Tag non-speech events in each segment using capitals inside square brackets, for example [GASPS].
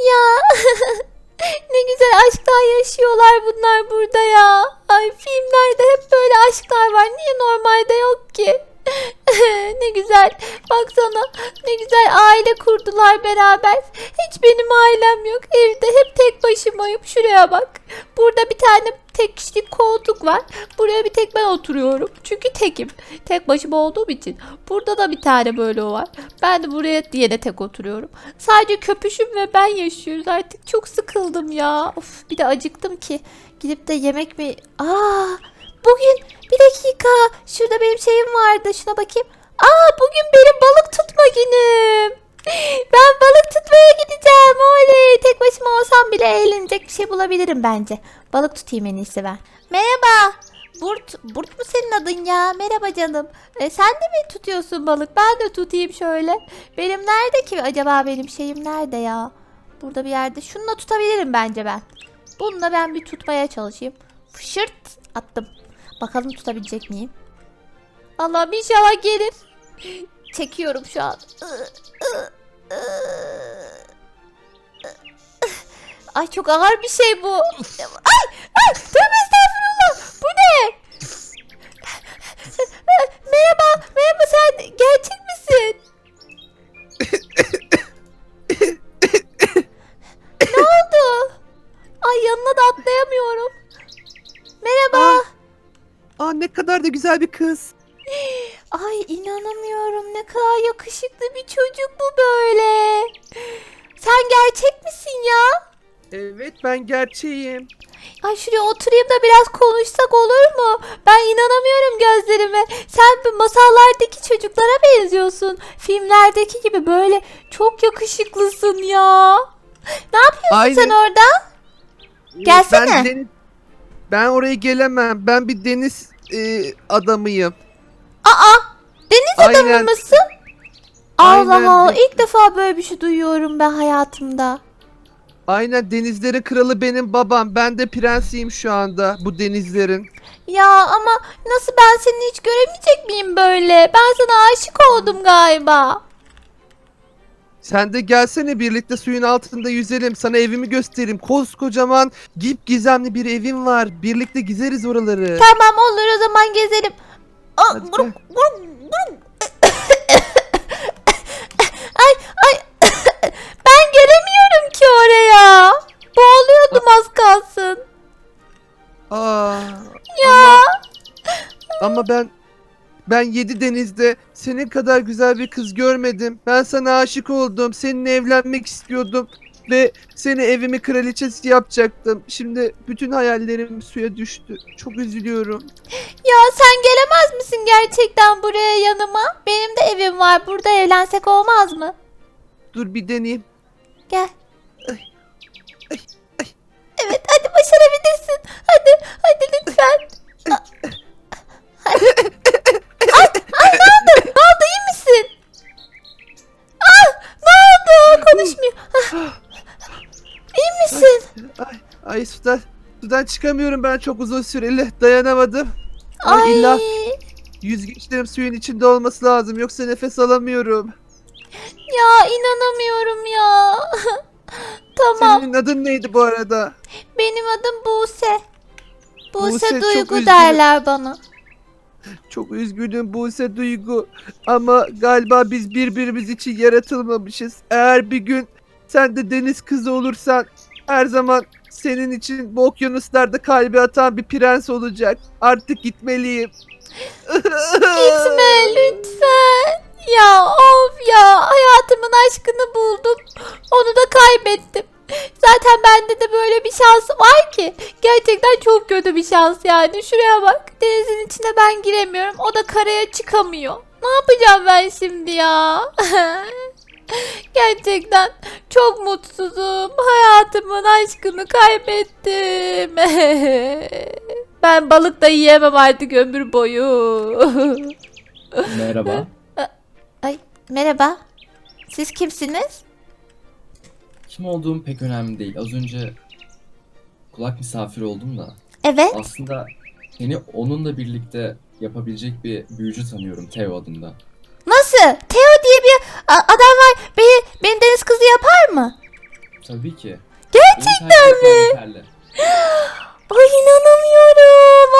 Ya [LAUGHS] ne güzel aşklar yaşıyorlar bunlar burada ya. Ay filmlerde hep böyle aşklar var. Niye normalde yok ki? [LAUGHS] ne güzel. Baksana ne güzel aile kurdular beraber. Hiç benim ailem yok. Evde hep tek başımayım. Şuraya bak. Burada bir tane tek kişilik koltuk var. Buraya bir tek ben oturuyorum. Çünkü tekim. Tek başıma olduğum için. Burada da bir tane böyle var. Ben de buraya de tek oturuyorum. Sadece köpüşüm ve ben yaşıyoruz artık. Çok sıkıldım ya. Of bir de acıktım ki. Gidip de yemek mi? Aa bugün bir dakika. Şurada benim şeyim vardı. Şuna bakayım. Aa bugün benim balık tutma günüm. [LAUGHS] Ben balık tutmaya gideceğim. Oley. Tek başıma olsam bile eğlenecek bir şey bulabilirim bence. Balık tutayım en iyisi ben. Merhaba. Burt, Burt mu senin adın ya? Merhaba canım. E, sen de mi tutuyorsun balık? Ben de tutayım şöyle. Benim nerede ki acaba benim şeyim nerede ya? Burada bir yerde. Şununla tutabilirim bence ben. Bununla ben bir tutmaya çalışayım. Fışırt attım. Bakalım tutabilecek miyim? Allah'ım inşallah gelir. Çekiyorum şu an. Ay çok ağır bir şey bu. Ay, ay tövbe estağfurullah. Bu ne? Merhaba, merhaba sen gerçek misin? ne oldu? Ay yanına da atlayamıyorum. Merhaba. Aa ne kadar da güzel bir kız. Ay inanamıyorum ne kadar yakışıklı bir çocuk bu böyle. Sen gerçek misin ya? Evet ben gerçeğim. Ay şuraya oturayım da biraz konuşsak olur mu? Ben inanamıyorum gözlerime. Sen bu masallardaki çocuklara benziyorsun. Filmlerdeki gibi böyle çok yakışıklısın ya. Ne yapıyorsun Aynen. sen orada? Gelsene. Ben, deniz- ben oraya gelemem. Ben bir deniz e, adamıyım. Aa deniz adamı Aynen. mısın? Allah Aynen. Allah ilk defa böyle bir şey duyuyorum ben hayatımda. Aynen denizlerin kralı benim babam. Ben de prensiyim şu anda bu denizlerin. Ya ama nasıl ben seni hiç göremeyecek miyim böyle? Ben sana aşık oldum galiba. Sen de gelsene birlikte suyun altında yüzelim. Sana evimi göstereyim. Koskocaman gip gizemli bir evim var. Birlikte gizeriz oraları. Tamam olur o zaman gezelim. Aa, Hadi gel. guruk, guruk. ay Aa, Ya ama, ama ben ben yedi denizde senin kadar güzel bir kız görmedim. Ben sana aşık oldum. Seninle evlenmek istiyordum ve seni evimin kraliçesi yapacaktım. Şimdi bütün hayallerim suya düştü. Çok üzülüyorum. ya sen gelemez misin gerçekten buraya yanıma? Benim de evim var. Burada evlensek olmaz mı? Dur bir deneyeyim. Gel. Ay, ay, ay. Evet hadi başarabilirsin. Hadi hadi lütfen. Hadi. Ay, ay ne oldu? Ne oldu iyi misin? Ah ne oldu? Konuşmuyor. Ah. İyi misin? Ay, ay sudan, sudan çıkamıyorum ben çok uzun süreli. Dayanamadım. Ay, Ay. illa yüzgeçlerim suyun içinde olması lazım. Yoksa nefes alamıyorum. Ya inanamıyorum ya. [LAUGHS] tamam. Senin adın neydi bu arada? Benim adım Buse. Buse, Buse, Duygu derler bana. [LAUGHS] Çok üzgünüm Buse Duygu ama galiba biz birbirimiz için yaratılmamışız. Eğer bir gün sen de deniz kızı olursan her zaman senin için bu okyanuslarda kalbi atan bir prens olacak. Artık gitmeliyim. [LAUGHS] Gitme lütfen. Ya of ya hayatımın aşkını buldum. Onu da kaybettim. Zaten bende de böyle bir şans var ki. Gerçekten çok kötü bir şans yani. Şuraya bak. Denizin içine ben giremiyorum. O da karaya çıkamıyor. Ne yapacağım ben şimdi ya? [LAUGHS] Gerçekten çok mutsuzum. Hayatımın aşkını kaybettim. [LAUGHS] ben balık da yiyemem artık ömür boyu. Merhaba. [LAUGHS] Ay merhaba. Siz kimsiniz? Kim olduğum pek önemli değil. Az önce kulak misafiri oldum da. Evet. Aslında seni onunla birlikte yapabilecek bir büyücü tanıyorum Teo adında. Nasıl? Theo diye bir adam var. Beni, beni deniz kızı yapar mı? Tabii ki. Gerçekten mi? [GASPS] Ay inanamıyorum.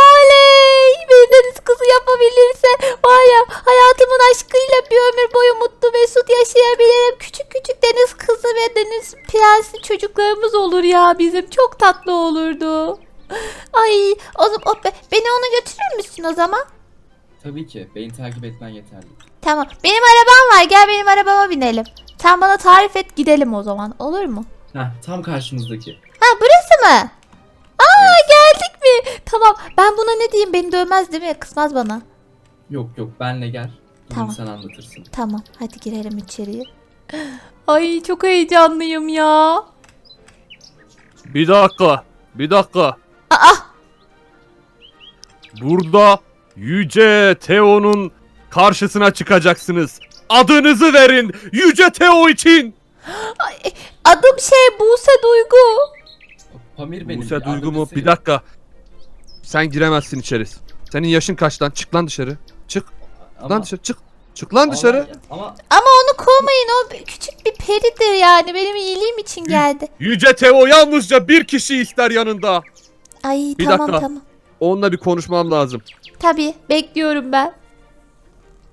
Ya bizim. Çok tatlı olurdu. Ay o zaman o- be- beni ona götürür müsün o zaman? Tabii ki. Beni takip etmen yeterli. Tamam. Benim arabam var. Gel benim arabama binelim. Sen bana tarif et gidelim o zaman. Olur mu? Heh, tam karşımızdaki. Ha burası mı? Aa geldik mi? Tamam. Ben buna ne diyeyim? Beni dövmez değil mi? Kızmaz bana. Yok yok benle gel. Bunu Tamam. sen anlatırsın. Tamam. Hadi girelim içeriye. [GASPS] Ay çok heyecanlıyım ya. Bir dakika. Bir dakika. Aa Burada Yüce Teo'nun karşısına çıkacaksınız. Adınızı verin Yüce Teo için. adım şey Buse Duygu. Pamir benim. Buse Duygu mu? Bir dakika. Sen giremezsin içeri. Senin yaşın kaç lan? Çık lan dışarı. Çık Ama- lan dışarı. Çık. Çık lan dışarı. Ama, onu kovmayın. O bir- küçük bir peridir yani. Benim iyiliğim için geldi. Yüce Teo yalnızca bir kişi ister yanında. Ay Bir tamam dakika. tamam. Onunla bir konuşmam lazım. Tabii bekliyorum ben.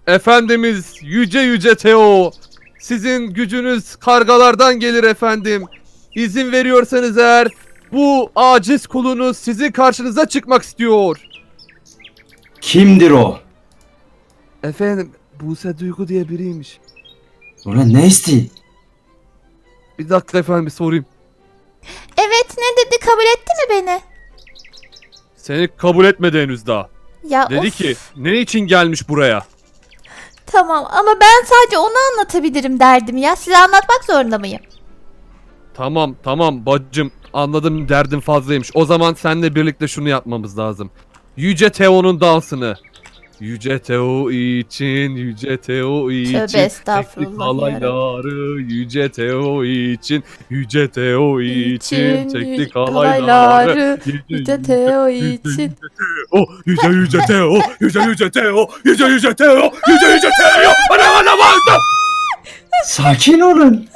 Efendimiz Yüce Yüce Teo. Sizin gücünüz kargalardan gelir efendim. İzin veriyorsanız eğer bu aciz kulunuz sizin karşınıza çıkmak istiyor. Kimdir o? Efendim Buse Duygu diye biriymiş. Ulan ne isti? Bir dakika efendim bir sorayım. Evet ne dedi? Kabul etti mi beni? Seni kabul etmedi henüz daha. Ya Dedi of. ki ne için gelmiş buraya? Tamam ama ben sadece onu anlatabilirim derdim ya. Size anlatmak zorunda mıyım? Tamam tamam bacım anladım derdin fazlaymış. O zaman seninle birlikte şunu yapmamız lazım. Yüce Teo'nun dansını. Yüce Teo için, Yüce Teo için. Tövbe estağfurullah halayları, Yüce Teo için, Yüce Teo için, teknik halayları. Yüce Teo için. O yüce yüce Teo, yüce yüce Teo, yüce yüce Teo, yüce yüce Teo. Ana ana ana. Sakin olun.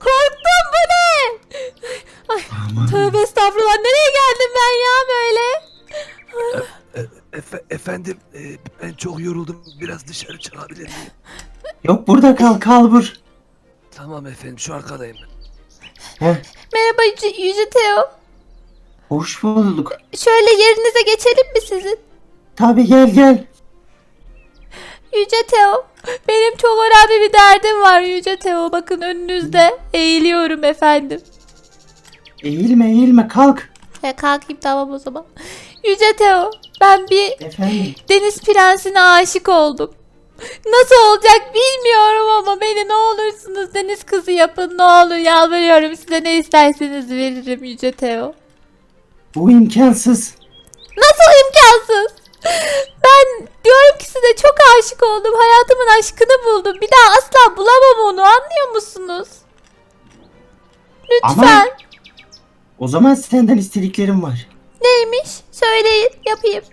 Korktum bu ne? Aman. Tövbe estağfurullah. Nereye geldim ben ya böyle? Efendim ben çok yoruldum. Biraz dışarı çıkabilir miyim? [LAUGHS] Yok burada kal kalbur. Tamam efendim şu arkadayım. Heh, Merhaba Yüce, Yüce Teo. hoş bulduk. Şöyle yerinize geçelim mi sizin? Tabi gel gel. Yüce Teo. Benim çok önemli bir derdim var Yüce Teo. Bakın önünüzde eğiliyorum efendim. Eğilme eğilme kalk. Ya kalkayım tamam o zaman. Yüce Teo. Ben bir Efendim. deniz prensine aşık oldum. Nasıl olacak bilmiyorum ama beni ne olursunuz deniz kızı yapın ne olur yalvarıyorum size ne isterseniz veririm Yüce Teo. Bu imkansız. Nasıl imkansız? Ben diyorum ki size çok aşık oldum. Hayatımın aşkını buldum. Bir daha asla bulamam onu anlıyor musunuz? Lütfen. Ama- O zaman senden istediklerim var. Neymiş? Söyleyin yapayım.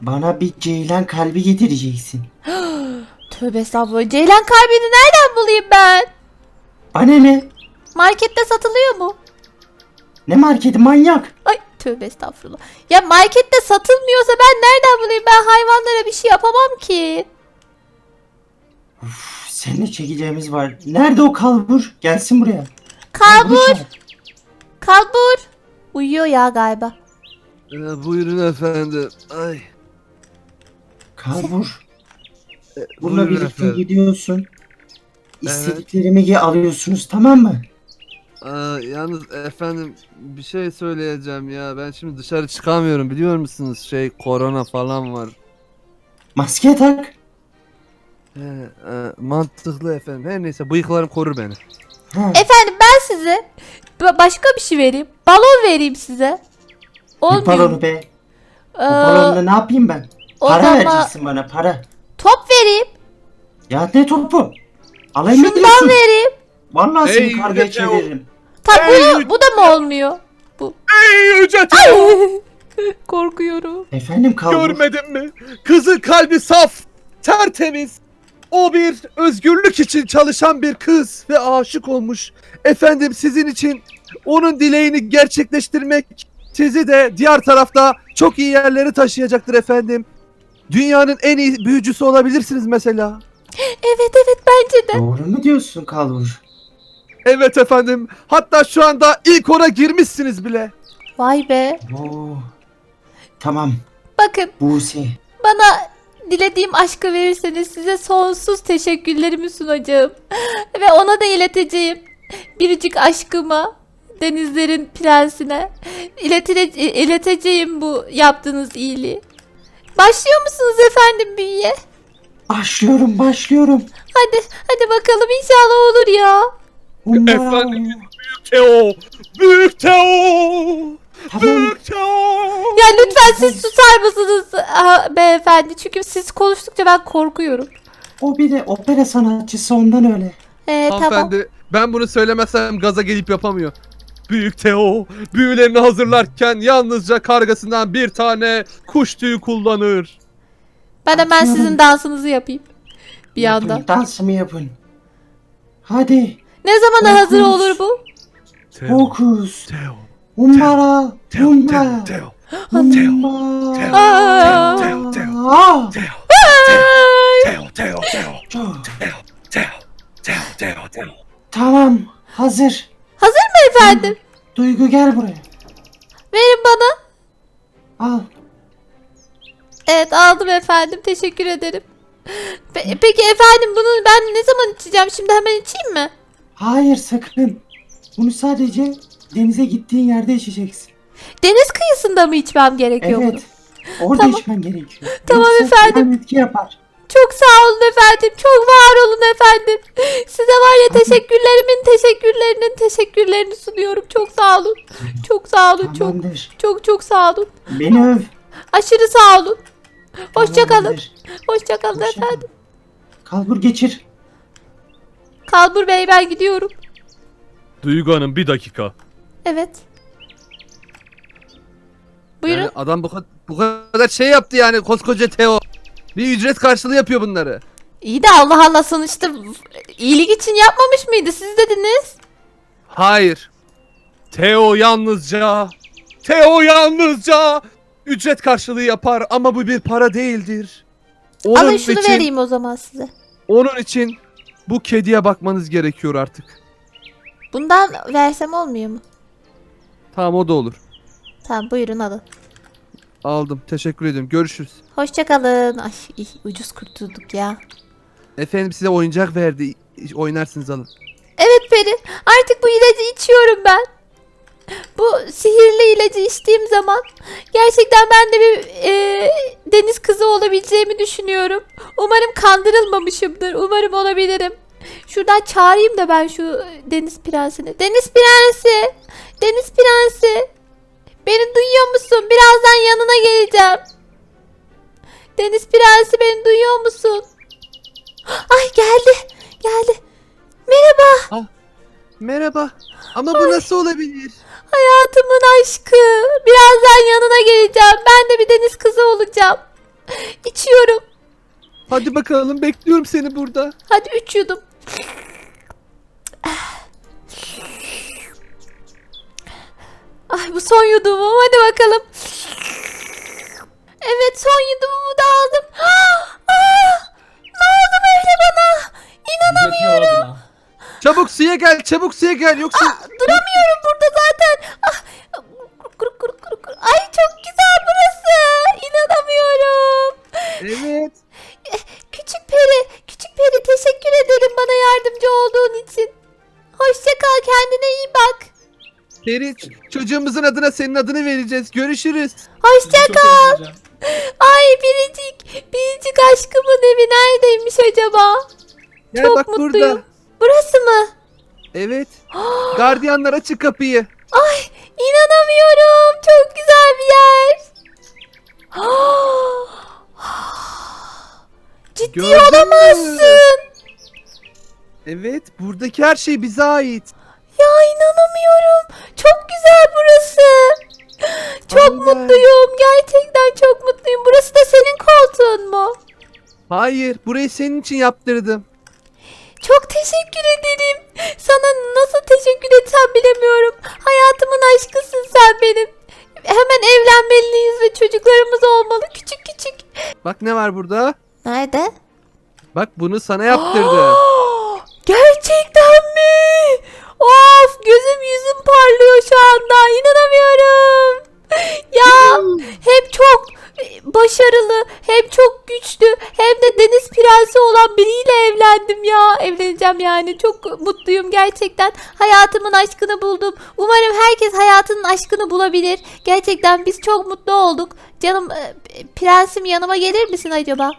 Bana bir ceylan kalbi getireceksin. [GASPS] Tövbe estağfurullah. Ceylan kalbini nereden bulayım ben? Bana ne? Markette satılıyor mu? Ne marketi manyak? Ay tövbe estağfurullah. Ya markette satılmıyorsa ben nereden bulayım? Ben hayvanlara bir şey yapamam ki. Uf, seninle çekeceğimiz var. Nerede o kalbur? Gelsin buraya. Kalbur, çağır. kalbur. Uyuyor ya galiba. buyurun efendim. Ay. Kalbur. Bununla buyurun birlikte efendim. gidiyorsun. İstediklerimi ge- alıyorsunuz tamam mı? Aa, yalnız efendim bir şey söyleyeceğim ya. Ben şimdi dışarı çıkamıyorum biliyor musunuz? Şey korona falan var. Maske tak. He, e, mantıklı efendim. Her neyse bıyıklarım korur beni. Ha. Efendim size ba- başka bir şey vereyim. Balon vereyim size. Bir Olmuyor. balonu be. Ee, O balonla ne yapayım ben? Para zaman- vereceksin bana para. top vereyim. Ya ne topu? Alay mı Şundan ediyorsun? vereyim. Vallahi seni kargaya çeviririm. Tabii Ey, bu, bu da mı olmuyor? Ey Yüce! [LAUGHS] Korkuyorum. Efendim kalbur. Görmedin mi? Kızın kalbi saf, tertemiz. O bir özgürlük için çalışan bir kız ve aşık olmuş. Efendim sizin için onun dileğini gerçekleştirmek sizi de diğer tarafta çok iyi yerlere taşıyacaktır efendim. Dünyanın en iyi büyücüsü olabilirsiniz mesela. Evet evet bence de. Doğru mu diyorsun Kalbur? Evet efendim. Hatta şu anda ilk ona girmişsiniz bile. Vay be. Oo. Tamam Bakın Buse. bana dilediğim aşkı verirseniz size sonsuz teşekkürlerimi sunacağım. [LAUGHS] Ve ona da ileteceğim. Biricik aşkıma, denizlerin prensine iletile- ileteceğim bu yaptığınız iyiliği. Başlıyor musunuz efendim büyüye? Başlıyorum başlıyorum. Hadi, hadi bakalım inşallah olur ya. Umarım. Efendim. Teo! Büyük Teo! Tamam. Ya lütfen siz susar mısınız ah, beyefendi? Çünkü siz konuştukça ben korkuyorum. O bir de opera sanatçısı ondan öyle. Ee, tamam. Hanımefendi ben bunu söylemezsem gaza gelip yapamıyor. Büyük Teo büyülerini hazırlarken yalnızca kargasından bir tane kuş tüyü kullanır. Ben hemen Atıyorum. sizin dansınızı yapayım. Bir Yapın, anda. Dansımı yapın. Hadi. Ne zamana hazır olur bu? Teo, Fokus. Teo, Umbara. Teo, Umbara. Teo, Umbara. Aa. Teo, Teo, Aa. Teo, Ay, Teo, Teo, Teo, Çok. Teo, Teo, Teo, Teo, Teo. Tamam. Hazır. efendim. Duygu gel buraya. Verin bana. Al. Evet aldım efendim. Teşekkür ederim. Pe- peki efendim bunu ben ne zaman içeceğim? Şimdi hemen içeyim mi? Hayır sakın. Bunu sadece denize gittiğin yerde içeceksin. Deniz kıyısında mı içmem gerekiyor bunu? Evet. Orada Tamam. içmen gerekiyor. [LAUGHS] Tamam Yoksa efendim. etki yapar. Çok sağ olun efendim. Çok var olun efendim. Size var ya teşekkürlerimin teşekkürlerinin teşekkürlerini sunuyorum. Çok sağ olun. Çok sağ olun. Çok Tamamdır. çok çok sağ olun. Beni öv. Aşırı sağ olun. Hoşça kalın. Hoşça kalın Hoşça efendim. Kalbur geçir. Kalbur Bey ben gidiyorum. Duygu Hanım bir dakika. Evet. Buyurun. Yani adam bu kadar, bu kadar şey yaptı yani koskoca Teo. Bir ücret karşılığı yapıyor bunları. İyi de Allah Allah sonuçta iyilik için yapmamış mıydı? Siz dediniz. Hayır. Teo yalnızca, Teo yalnızca ücret karşılığı yapar ama bu bir para değildir. Onun Alın şunu için, vereyim o zaman size. onun için bu kediye bakmanız gerekiyor artık. Bundan versem olmuyor mu? Tamam o da olur. Tamam buyurun alın. Aldım. Teşekkür ederim. Görüşürüz. Hoşça kalın. Ay iyi, ucuz kurtulduk ya. Efendim size oyuncak verdi. Oynarsınız alın. Evet Peri artık bu ilacı içiyorum ben. Bu sihirli ilacı içtiğim zaman gerçekten ben de bir e, deniz kızı olabileceğimi düşünüyorum. Umarım kandırılmamışımdır. Umarım olabilirim. Şuradan çağırayım da ben şu deniz prensini. Deniz prensi! Deniz prensi! Beni duyuyor musun? Birazdan yanına geleceğim. Deniz prensi beni duyuyor musun? Ay geldi. Geldi. Merhaba. Merhaba. Ama bu nasıl olabilir? Hayatımın aşkı. Birazdan yanına geleceğim. Ben de bir deniz kızı olacağım. İçiyorum. Hadi bakalım bekliyorum seni burada. Hadi üç yudum. Ay bu son yudumum. Hadi bakalım. Evet son yudumumu da aldım. [GASPS] Ne oldu böyle bana? İnanamıyorum. Çabuk suya gel, çabuk suya gel yoksa Duramıyorum kendine iyi bak. Peri çocuğumuzun adına senin adını vereceğiz. Görüşürüz. Hoşça kal. Ay biricik, biricik aşkımın evi neredeymiş acaba? Gel Çok bak mutluyum. burada. Burası mı? Evet. [GASPS] Gardiyanlar açık kapıyı. Ay inanamıyorum. Çok güzel bir yer. [GASPS] Ciddi Gördün mü? olamazsın. Evet, buradaki her şey bize ait. Ya inanamıyorum. Çok güzel burası. Çok Aynen. mutluyum. Gerçekten çok mutluyum. Burası da senin koltuğun mu? Hayır, burayı senin için yaptırdım. Çok teşekkür ederim. Sana nasıl teşekkür etsem bilemiyorum. Hayatımın aşkısın sen benim. Hemen evlenmeliyiz ve çocuklarımız olmalı küçük küçük. Bak ne var burada? Nerede? Bak bunu sana yaptırdım. [GASPS] Gerçekten mi? Of gözüm yüzüm parlıyor şu anda. İnanamıyorum. [LAUGHS] Ya hem çok başarılı hem çok güçlü hem de deniz prensi olan biriyle evlendim ya. Evleneceğim yani. Çok mutluyum gerçekten. Hayatımın aşkını buldum. Umarım herkes hayatının aşkını bulabilir. Gerçekten biz çok mutlu olduk. Canım e, prensim yanıma gelir misin acaba?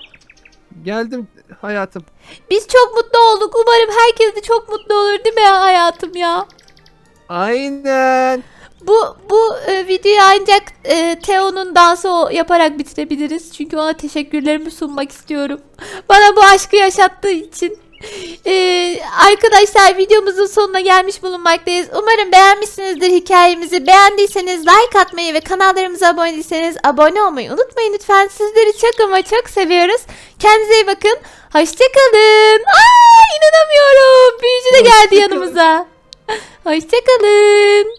Geldim hayatım. Biz çok mutlu olduk. Umarım herkes de çok mutlu olur değil mi hayatım ya? Aynen. Bu bu e, videoyu ancak e, Teo'nun dansı yaparak bitirebiliriz. Çünkü ona teşekkürlerimi sunmak istiyorum. Bana bu aşkı yaşattığı için. E, arkadaşlar videomuzun sonuna gelmiş bulunmaktayız. Umarım beğenmişsinizdir hikayemizi. Beğendiyseniz like atmayı ve kanallarımıza abone değilseniz abone olmayı unutmayın lütfen. Sizleri çok ama çok seviyoruz. Kendinize iyi bakın. Hoşçakalın. Aa inanamıyorum. Büyücü de geldi yanımıza. [LAUGHS] Hoşçakalın.